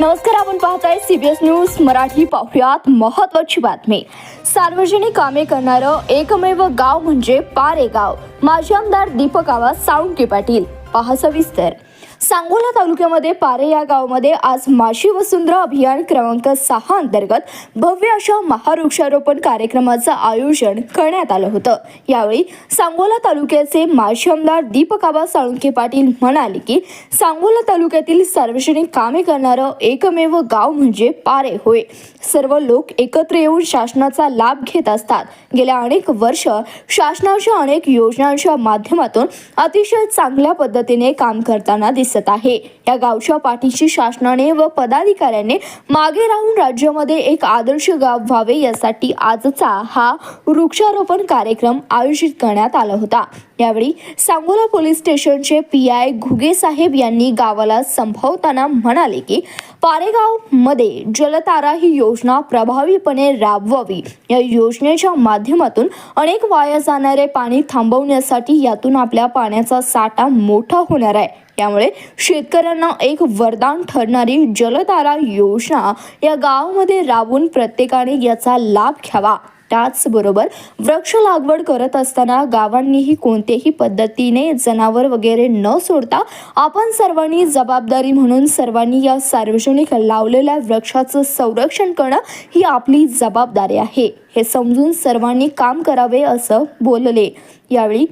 नमस्कार आपण पाहताय सीबीएस न्यूज मराठी पाहुयात महत्वाची बातमी. सार्वजनिक कामे करणारं एकमेव गाव म्हणजे पारे गाव माजी आमदार दीपक आवाज साळुंके पाटील. पहा सविस्तर. सांगोला तालुक्यामध्ये पारे या गावामध्ये आज माशी वसुंधरा अभियान क्रमांक सहा अंतर्गत भव्य अशा महावृक्षारोपण कार्यक्रमाचं आयोजन करण्यात आलं होतं. यावेळी सांगोला तालुक्याचे माजी आमदार दीपकाबा साळुंके पाटील म्हणाले की सांगोला तालुक्यातील सार्वजनिक कामे करणारं एकमेव गाव म्हणजे पारे होय. सर्व लोक एकत्र येऊन शासनाचा लाभ घेत असतात. गेल्या अनेक वर्ष शासनाच्या अनेक योजनांच्या माध्यमातून अतिशय चांगल्या पद्धतीने काम करताना दिसत आहे. या गावच्या पाठीशी शासनाने व पदाधिकाऱ्याने मागे राहून राज्यामध्ये एक आदर्श गाव व्हावे यासाठी आजचा हा वृक्षारोपण कार्यक्रम आयोजित करण्यात आला होता. यावेळी सांगोला पोलीस स्टेशनचे पी आय घुगे साहेब यांनी गावाला संभवताना म्हणाले की पारेगावमध्ये जलतारा ही योजना प्रभावीपणे राबवावी. या योजनेच्या माध्यमातून अनेक वाया जाणारे पाणी थांबवण्यासाठी यातून आपल्या पाण्याचा साठा मोठा होणार आहे. त्यामुळे शेतकऱ्यांना एक वरदान ठरणारी जलतारा योजना या गावामध्ये राबवून प्रत्येकाने याचा लाभ घ्यावा. त्याचबरोबर वृक्ष लागवड करत असताना गावांनीही कोणत्याही पद्धतीने जनावर वगैरे न सोडता आपण सर्वांनी जबाबदारी म्हणून सर्वांनी या सार्वजनिक लावलेल्या वृक्षाचं संरक्षण करणं ही आपली जबाबदारी आहे. हे समजून सर्वांनी काम करावे असं बोलले. यावेळी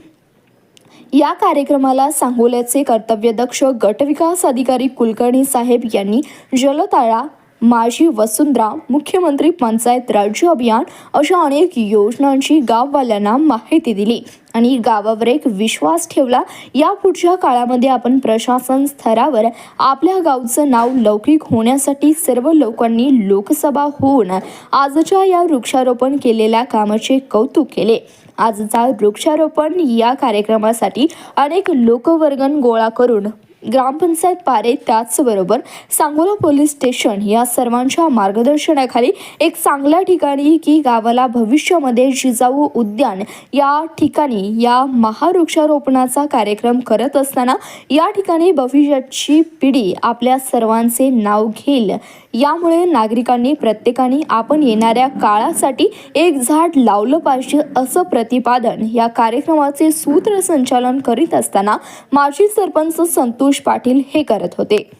या कार्यक्रमाला सांगोल्याचे कर्तव्यदक्ष गटविकास अधिकारी कुलकर्णी साहेब यांनी जलताळा माझी वसुंधरा मुख्यमंत्री पंचायत राज्य अभियान अशा अनेक योजनांची गाववाल्यांना माहिती दिली. आणि गावावर एक विश्वास ठेवला. या पुढच्या काळामध्ये आपण प्रशासन स्तरावर आपल्या गावचं नाव लौकिक होण्यासाठी सर्व लोकांनी लोकसभा होऊन आजच्या या वृक्षारोपण केलेल्या कामाचे कौतुक केले. आजचा वृक्षारोपण या कार्यक्रमासाठी अनेक लोकवर्गण गोळा करून ग्रामपंचायत पारे त्याचबरोबर सांगोला पोलीस स्टेशन या सर्वांच्या मार्गदर्शनाखाली एक चांगल्या ठिकाणी की गावाला भविष्यामध्ये जिजाऊ उद्यान या ठिकाणी या महावृक्षारोपणाचा कार्यक्रम करत असताना या ठिकाणी भविष्याची पिढी आपल्या सर्वांचे नाव घेईल. यामुळे नागरिकांनी प्रत्येकाने आपण येणाऱ्या काळासाठी एक झाड लावलं पाहिजे असं प्रतिपादन या कार्यक्रमाचे सूत्रसंचालन करीत असताना माजी सरपंच संतोष पाटील हे करत होते.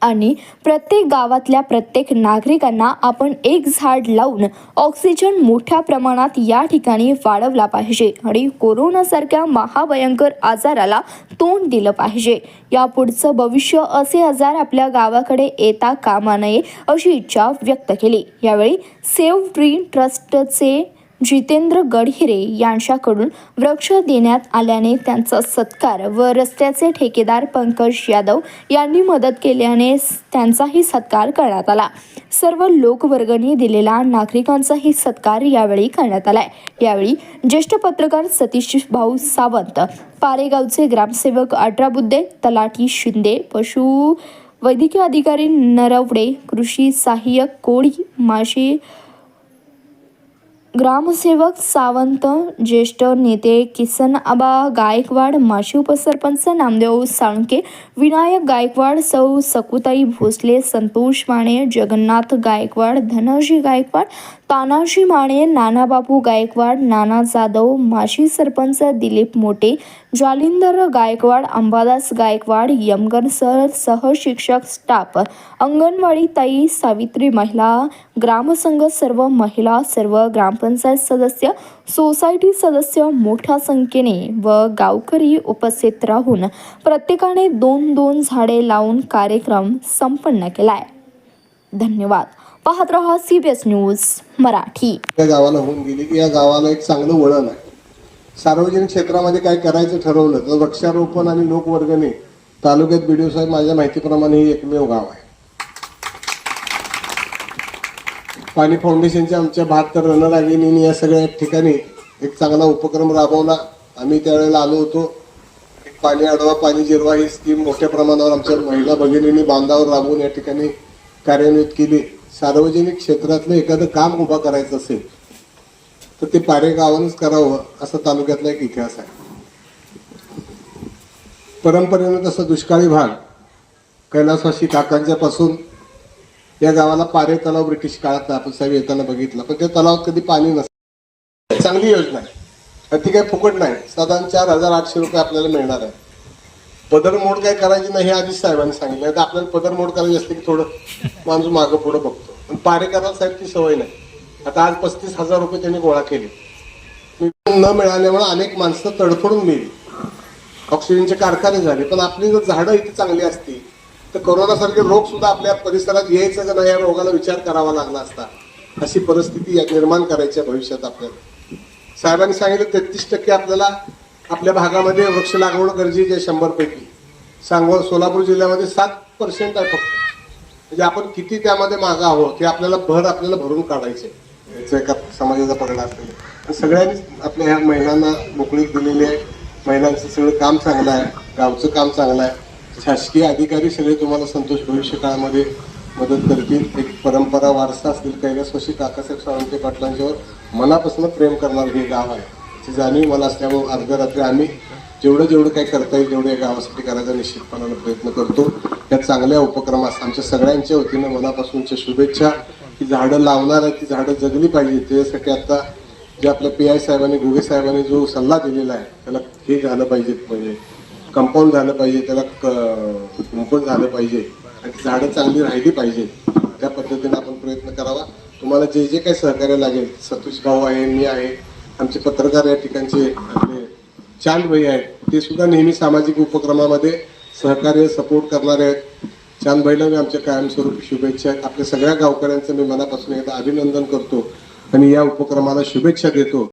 आणि प्रत्येक गावातल्या प्रत्येक नागरिकांना आपण एक झाड लावून ऑक्सिजन मोठ्या प्रमाणात या ठिकाणी वाढवला पाहिजे आणि कोरोनासारख्या महाभयंकर आजाराला तोंड दिलं पाहिजे. या पुढचं भविष्य असे आजार आपल्या गावाकडे येता कामा नये अशी इच्छा व्यक्त केली. यावेळी सेव्ह ट्री ट्रस्टचे जितेंद्र गडहिरे यांच्याकडून वृक्ष देण्यात आल्याने त्यांचा सत्कार व रस्त्याचे ठेकेदार पंकज यादव यांनी मदत केल्याने त्यांचाही सत्कार करण्यात आला. सर्व लोकवर्गणी दिलेला नागरिकांचाही सत्कार यावेळी करण्यात आलाय. यावेळी ज्येष्ठ पत्रकार सतीश भाऊ सावंत पारेगावचे ग्रामसेवक अठरा बुद्धे तलाठी शिंदे पशु वैद्यकीय अधिकारी नरवडे कृषी सहाय्यक कोळी माशी ग्रामसेवक सावंत ज्येष्ठ नेते किसन आबा गायकवाड माजी उपसरपंच नामदेव साळुंके विनायक गायकवाड सौ सकुताई भोसले संतोष माने जगन्नाथ गायकवाड धनजी गायकवाड तानाजी माने नानाबापू गायकवाड नाना जाधव माजी सरपंच दिलीप मोटे जालिंदर गायकवाड अंबादास गायकवाड यमगन सर सहशिक्षक स्टाफ अंगणवाडी ताई सावित्री महिला ग्रामसंघ सर्व महिला सर्व ग्रामपंचायत सदस्य सोसायटी सदस्य मोठ्या संख्येने व गावकरी उपस्थित राहून प्रत्येकाने दोन दोन झाडे लावून कार्यक्रम संपन्न केलाय. धन्यवाद. पाहत रहा सीबीएस न्यूज मराठी. या गावाला होऊन गेली की या गावाला एक चांगलं वळण आहे. सार्वजनिक क्षेत्रामध्ये काय करायचं ठरवलं तर वृक्षारोपण आणि लोकवर्गणी तालुक्यात बीडीओ साहेब माझ्या माहितीप्रमाणे हे एकमेव गाव आहे. पाणी फाउंडेशनच्या आमच्या बहात्तर रणरागिणीने या सगळ्या ठिकाणी एक चांगला उपक्रम राबवला. आम्ही त्यावेळेला आलो होतो. एक पाणी अडवा पाणी जिरवा ही स्कीम मोठ्या प्रमाणावर आमच्या महिला भगिनींनी बांधावर राबवून या ठिकाणी कार्यान्वित केली. सार्वजनिक क्षेत्रातलं एखादं काम उभा करायचं असेल तर ते पारे गावानच करावं असा तालुक्यातला एक इतिहास आहे. परंपरेनं तसा दुष्काळी भाग कैलासवासी काकांच्या पासून या गावाला पारे तलाव ब्रिटिश काळात आपण साहेब येताना बघितलं. पण त्या तलावात कधी पाणी नसतं. चांगली योजना आहे. आणि ती काही फुकट नाही. साधारण चार हजार आठशे रुपये आपल्याला मिळणार आहे. पदरमोड काय करायची नाही हे आधीच साहेबांनी सांगितलं. तर आपल्याला पदरमोड करायची असते की थोडं माणूस मागं पुढं बघतो. पण पारे करायला साहेब ती सवय नाही. आता आज पस्तीस हजार रुपये त्यांनी गोळा केले. न मिळाल्यामुळे अनेक माणसं तडफडून गेली. ऑक्सिजनचे कारखाने झाले. पण आपली जर झाडं इथे चांगली असती तर कोरोनासारखे रोग सुद्धा आपल्या परिसरात यायचं का नाही या रोगाला विचार करावा लागला असता. अशी परिस्थिती या- निर्माण करायची आहे भविष्यात आपल्याला. साहेबांनी सांगितलं तेहतीस टक्के आपल्याला आपल्या भागामध्ये वृक्ष लागवड गरजेची आहे शंभर पैकी सांगोल सोलापूर जिल्ह्यामध्ये सात पर्सेंट आहे फक्त. म्हणजे आपण किती त्यामध्ये मागं आहोत हे आपल्याला भर आपल्याला भरून काढायचे याचं एका समाजाचा पगडा असलेला आणि सगळ्यांनीच आपल्या ह्या महिलांना मोकळीक दिलेली आहे. महिलांचं सगळं काम चांगलं आहे. गावचं काम चांगलं आहे. शासकीय अधिकारी सगळे तुम्हाला संतोष भविष्य काळामध्ये मदत करतील. एक परंपरा वारसा असतील कैलासवासी काकासाहेब सावंते पाटलांच्यावर मनापासून प्रेम करणार हे गाव आहे. ती जाणीव मला असल्यामुळे अर्ध्या रात्री आम्ही जेवढं जेवढं काही करता येईल तेवढं या गावासाठी करायचा निश्चितपणानं प्रयत्न करतो. या चांगल्या उपक्रमास आमच्या सगळ्यांच्या वतीनं मनापासूनच्या शुभेच्छा. की झाडं लावणार आहे ती झाडं जगली पाहिजे. त्याच्यासाठी आता जे आपल्या पी आय साहेबांनी गोगे साहेबांनी जो सल्ला दिलेला आहे त्याला हे झालं पाहिजे म्हणजे कंपाऊंड झालं पाहिजे त्याला कुंपण झालं पाहिजे आणि झाडं चांगली राहिली पाहिजे त्या पद्धतीने आपण प्रयत्न करावा. तुम्हाला जे जे काही सहकार्य लागेल सतोष भाऊ आहे मी आहे आमचे पत्रकार या ठिकाणचे आपले चांद भाई आहेत ते सुद्धा नेहमी सामाजिक उपक्रमामध्ये सहकार्य सपोर्ट करणारे आहेत. छान भाईला मी आमच्या कायमस्वरूपी शुभेच्छा आपल्या सगळ्या गावकऱ्यांचं मी मनापासून एकदा अभिनंदन करतो आणि या उपक्रमाला शुभेच्छा देतो.